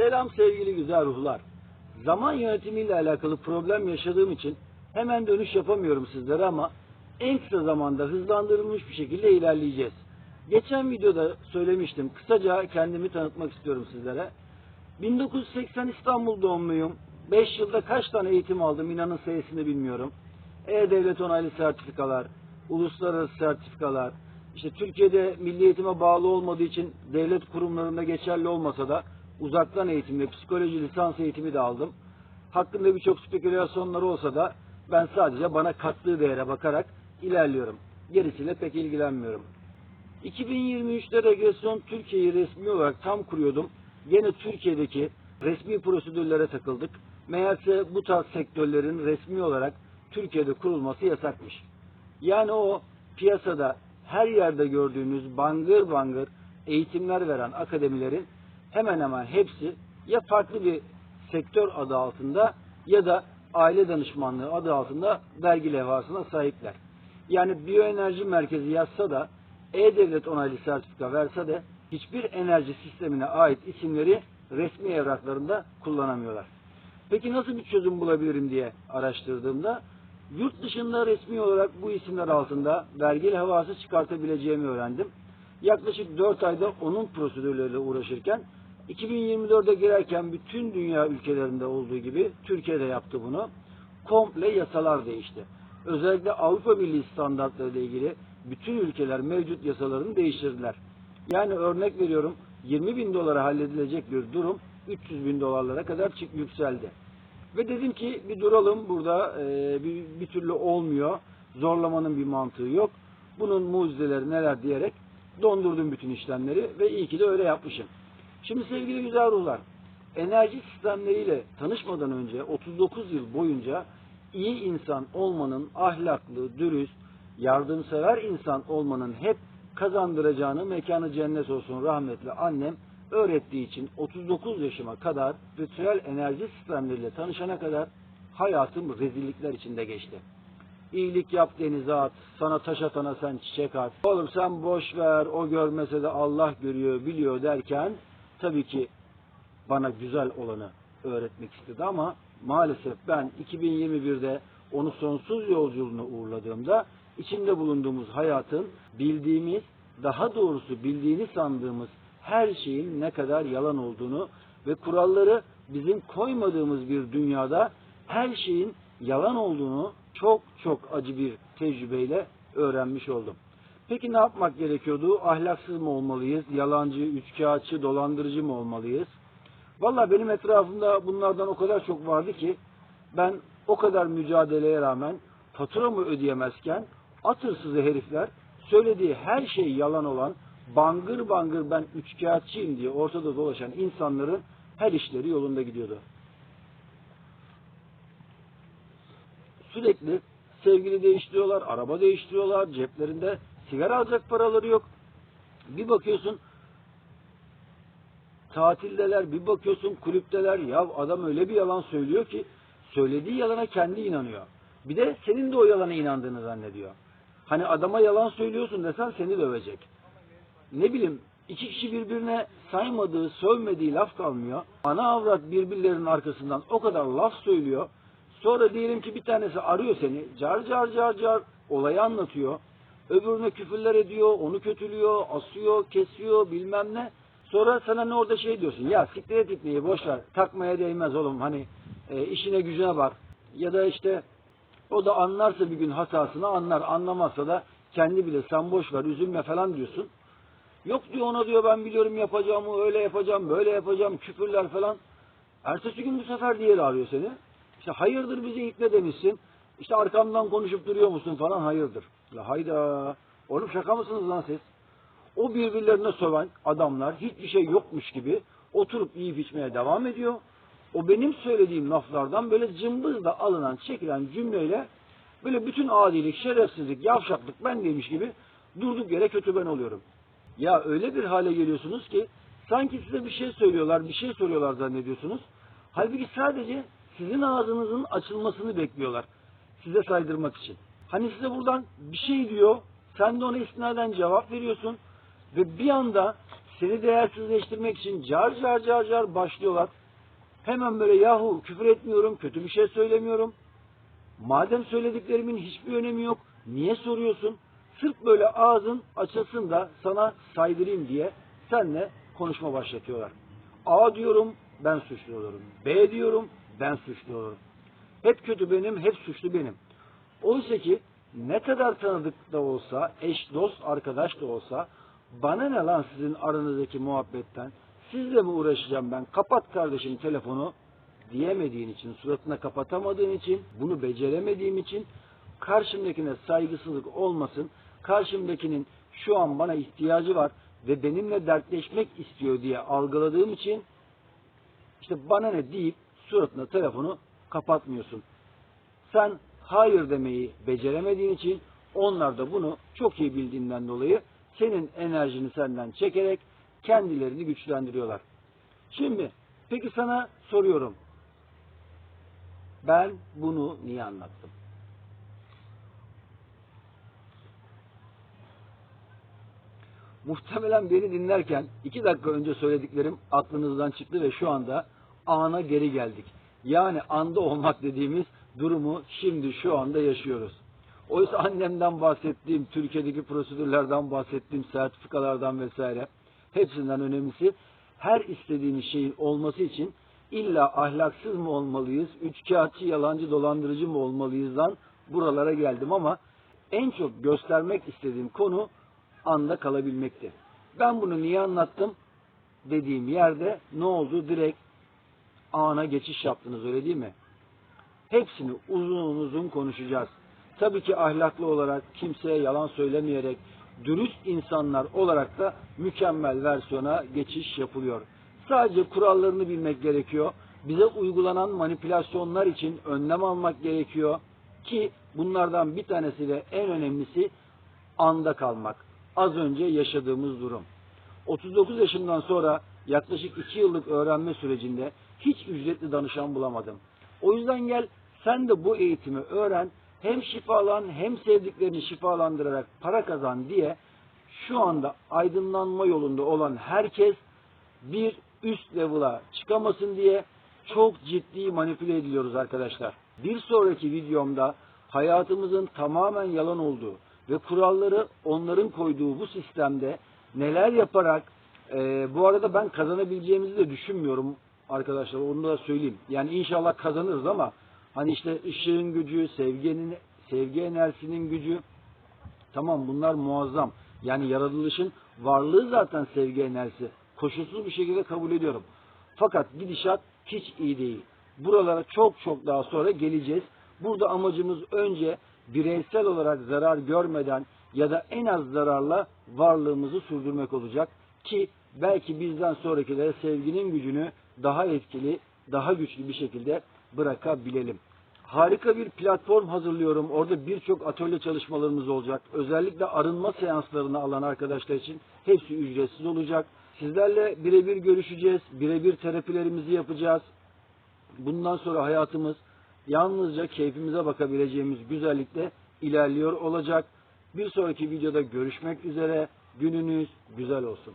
Selam sevgili güzel ruhlar. Zaman yönetimiyle alakalı problem yaşadığım için hemen dönüş yapamıyorum sizlere ama en kısa zamanda hızlandırılmış bir şekilde ilerleyeceğiz. Geçen videoda söylemiştim. Kısaca kendimi tanıtmak istiyorum sizlere. 1980 İstanbul doğumluyum. 5 yılda kaç tane eğitim aldım inanın sayısını bilmiyorum. E-Devlet onaylı sertifikalar, uluslararası sertifikalar, işte Türkiye'de milli eğitime bağlı olmadığı için devlet kurumlarında geçerli olmasa da uzaktan eğitim ve psikoloji lisans eğitimi de aldım. Hakkında birçok spekülasyonlar olsa da ben sadece bana kattığı değere bakarak ilerliyorum. Gerisiyle pek ilgilenmiyorum. 2023'te regresyon Türkiye'yi resmi olarak tam kuruyordum. Gene Türkiye'deki resmi prosedürlere takıldık. Meğerse bu tarz sektörlerin resmi olarak Türkiye'de kurulması yasakmış. Yani o piyasada her yerde gördüğünüz bangır bangır eğitimler veren akademilerin hemen hemen hepsi ya farklı bir sektör adı altında ya da aile danışmanlığı adı altında vergi levhasına sahipler. Yani biyoenerji merkezi yazsa da e-devlet onaylı sertifika verse de hiçbir enerji sistemine ait isimleri resmi evraklarında kullanamıyorlar. Peki nasıl bir çözüm bulabilirim diye araştırdığımda yurt dışında resmi olarak bu isimler altında vergi levhası çıkartabileceğimi öğrendim. Yaklaşık 4 ayda onun prosedürleriyle uğraşırken 2024'e girerken bütün dünya ülkelerinde olduğu gibi Türkiye'de yaptı bunu. Komple yasalar değişti. Özellikle Avrupa Birliği standartları ile ilgili bütün ülkeler mevcut yasalarını değiştirdiler. Yani örnek veriyorum 20 bin dolara halledilecek bir durum 300 bin dolarlara kadar çık yükseldi. Ve dedim ki bir duralım burada e, bir, bir türlü olmuyor. Zorlamanın bir mantığı yok. Bunun mucizeleri neler diyerek dondurdum bütün işlemleri ve iyi ki de öyle yapmışım. Şimdi sevgili güzel ruhlar, enerji sistemleriyle tanışmadan önce 39 yıl boyunca iyi insan olmanın ahlaklı, dürüst, yardımsever insan olmanın hep kazandıracağını mekanı cennet olsun rahmetli annem öğrettiği için 39 yaşıma kadar ritüel enerji sistemleriyle tanışana kadar hayatım rezillikler içinde geçti. İyilik yap denize at, sana taş atana sen çiçek at. Oğlum sen boş ver, o görmese de Allah görüyor, biliyor derken tabii ki bana güzel olanı öğretmek istedi ama maalesef ben 2021'de onu sonsuz yolculuğuna uğurladığımda içinde bulunduğumuz hayatın bildiğimiz, daha doğrusu bildiğini sandığımız her şeyin ne kadar yalan olduğunu ve kuralları bizim koymadığımız bir dünyada her şeyin yalan olduğunu çok çok acı bir tecrübeyle öğrenmiş oldum. Peki ne yapmak gerekiyordu? Ahlaksız mı olmalıyız? Yalancı, üçkağıtçı, dolandırıcı mı olmalıyız? Valla benim etrafımda bunlardan o kadar çok vardı ki ben o kadar mücadeleye rağmen faturamı ödeyemezken at hırsızı herifler söylediği her şey yalan olan bangır bangır ben üçkağıtçıyım diye ortada dolaşan insanların her işleri yolunda gidiyordu. Sürekli sevgili değiştiriyorlar, araba değiştiriyorlar, ceplerinde sigara alacak paraları yok. Bir bakıyorsun tatildeler, bir bakıyorsun kulüpteler. Ya adam öyle bir yalan söylüyor ki söylediği yalana kendi inanıyor. Bir de senin de o yalana inandığını zannediyor. Hani adama yalan söylüyorsun desen seni dövecek. Ne bileyim iki kişi birbirine saymadığı, sövmediği laf kalmıyor. Ana avrat birbirlerinin arkasından o kadar laf söylüyor. Sonra diyelim ki bir tanesi arıyor seni. Car car car car olayı anlatıyor. Öbürüne küfürler ediyor, onu kötülüyor, asıyor, kesiyor bilmem ne. Sonra sana ne orada şey diyorsun. Ya siktir et ipneyi boş ver. Takmaya değmez oğlum. Hani e, işine gücüne bak. Ya da işte o da anlarsa bir gün hatasını anlar. Anlamazsa da kendi bile sen boş ver üzülme falan diyorsun. Yok diyor ona diyor ben biliyorum yapacağımı öyle yapacağım böyle yapacağım küfürler falan. Ertesi gün bu sefer diğeri arıyor seni. İşte hayırdır bizi ikna demişsin. İşte arkamdan konuşup duruyor musun falan hayırdır. La hayda. Oğlum şaka mısınız lan siz? O birbirlerine söven adamlar hiçbir şey yokmuş gibi oturup yiyip içmeye devam ediyor. O benim söylediğim laflardan böyle cımbızla alınan, çekilen cümleyle böyle bütün adilik, şerefsizlik, yavşaklık ben demiş gibi durduk yere kötü ben oluyorum. Ya öyle bir hale geliyorsunuz ki sanki size bir şey söylüyorlar, bir şey soruyorlar zannediyorsunuz. Halbuki sadece sizin ağzınızın açılmasını bekliyorlar. Size saydırmak için. Hani size buradan bir şey diyor, sen de ona istinaden cevap veriyorsun ve bir anda Seni değersizleştirmek için car car car car başlıyorlar. Hemen böyle yahu küfür etmiyorum, kötü bir şey söylemiyorum. Madem söylediklerimin hiçbir önemi yok, niye soruyorsun? Sırf böyle ağzın açılsın da sana saydırayım diye senle konuşma başlatıyorlar. A diyorum, ben suçlu olurum. B diyorum, ben suçlu olurum. Hep kötü benim, hep suçlu benim. Oysa ki ne kadar tanıdık da olsa, eş, dost, arkadaş da olsa bana ne lan sizin aranızdaki muhabbetten? Sizle mi uğraşacağım ben? Kapat kardeşim telefonu diyemediğin için, suratına kapatamadığın için, bunu beceremediğim için karşımdakine saygısızlık olmasın. Karşımdakinin şu an bana ihtiyacı var ve benimle dertleşmek istiyor diye algıladığım için işte bana ne deyip suratına telefonu kapatmıyorsun. Sen hayır demeyi beceremediğin için onlar da bunu çok iyi bildiğinden dolayı senin enerjini senden çekerek kendilerini güçlendiriyorlar. Şimdi peki sana soruyorum. Ben bunu niye anlattım? Muhtemelen beni dinlerken iki dakika önce söylediklerim aklınızdan çıktı ve şu anda ana geri geldik. Yani anda olmak dediğimiz durumu şimdi şu anda yaşıyoruz. Oysa annemden bahsettiğim, Türkiye'deki prosedürlerden bahsettiğim, sertifikalardan vesaire hepsinden önemlisi her istediğiniz şeyin olması için illa ahlaksız mı olmalıyız, üçkağıtçı, yalancı, dolandırıcı mı olmalıyızdan buralara geldim ama en çok göstermek istediğim konu anda kalabilmekti. Ben bunu niye anlattım dediğim yerde ne oldu? Direkt ana geçiş yaptınız öyle değil mi? Hepsini uzun uzun konuşacağız. Tabii ki ahlaklı olarak, kimseye yalan söylemeyerek, dürüst insanlar olarak da mükemmel versiyona geçiş yapılıyor. Sadece kurallarını bilmek gerekiyor. Bize uygulanan manipülasyonlar için önlem almak gerekiyor ki bunlardan bir tanesi ve en önemlisi anda kalmak. Az önce yaşadığımız durum. 39 yaşından sonra yaklaşık 2 yıllık öğrenme sürecinde hiç ücretli danışan bulamadım. O yüzden gel sen de bu eğitimi öğren, hem şifalan hem sevdiklerini şifalandırarak para kazan diye şu anda aydınlanma yolunda olan herkes bir üst level'a çıkamasın diye çok ciddi manipüle ediliyoruz arkadaşlar. Bir sonraki videomda hayatımızın tamamen yalan olduğu ve kuralları onların koyduğu bu sistemde neler yaparak e, bu arada ben kazanabileceğimizi de düşünmüyorum arkadaşlar onu da söyleyeyim. Yani inşallah kazanırız ama hani işte ışığın gücü, sevginin sevgi enerjisinin gücü tamam bunlar muazzam. Yani yaratılışın varlığı zaten sevgi enerjisi. Koşulsuz bir şekilde kabul ediyorum. Fakat gidişat hiç iyi değil. Buralara çok çok daha sonra geleceğiz. Burada amacımız önce bireysel olarak zarar görmeden ya da en az zararla varlığımızı sürdürmek olacak ki belki bizden sonrakilere sevginin gücünü daha etkili, daha güçlü bir şekilde bırakabilelim. Harika bir platform hazırlıyorum. Orada birçok atölye çalışmalarımız olacak. Özellikle arınma seanslarını alan arkadaşlar için hepsi ücretsiz olacak. Sizlerle birebir görüşeceğiz. Birebir terapilerimizi yapacağız. Bundan sonra hayatımız yalnızca keyfimize bakabileceğimiz güzellikte ilerliyor olacak. Bir sonraki videoda görüşmek üzere. Gününüz güzel olsun.